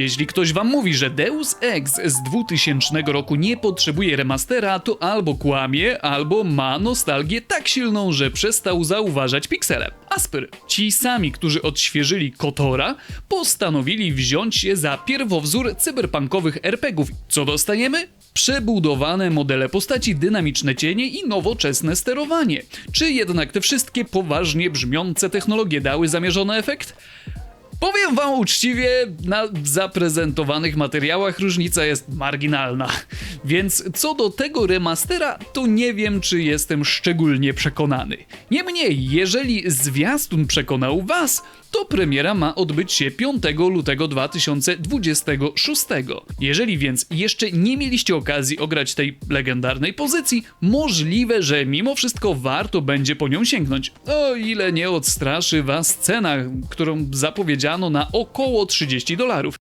Jeśli ktoś wam mówi, że Deus Ex z 2000 roku nie potrzebuje remastera, to albo kłamie, albo ma nostalgię tak silną, że przestał zauważać piksele. Asper, ci sami, którzy odświeżyli Kotora, postanowili wziąć się za pierwowzór cyberpunkowych RPGów. Co dostajemy? Przebudowane modele postaci, dynamiczne cienie i nowoczesne sterowanie. Czy jednak te wszystkie poważnie brzmiące technologie dały zamierzony efekt? Powiem wam uczciwie, na zaprezentowanych materiałach różnica jest marginalna. Więc co do tego remastera, to nie wiem, czy jestem szczególnie przekonany. Niemniej, jeżeli zwiastun przekonał was, to premiera ma odbyć się 5 lutego 2026. Jeżeli więc jeszcze nie mieliście okazji ograć tej legendarnej pozycji, możliwe, że mimo wszystko warto będzie po nią sięgnąć. O ile nie odstraszy was cena, którą zapowiedziano na około 30 dolarów.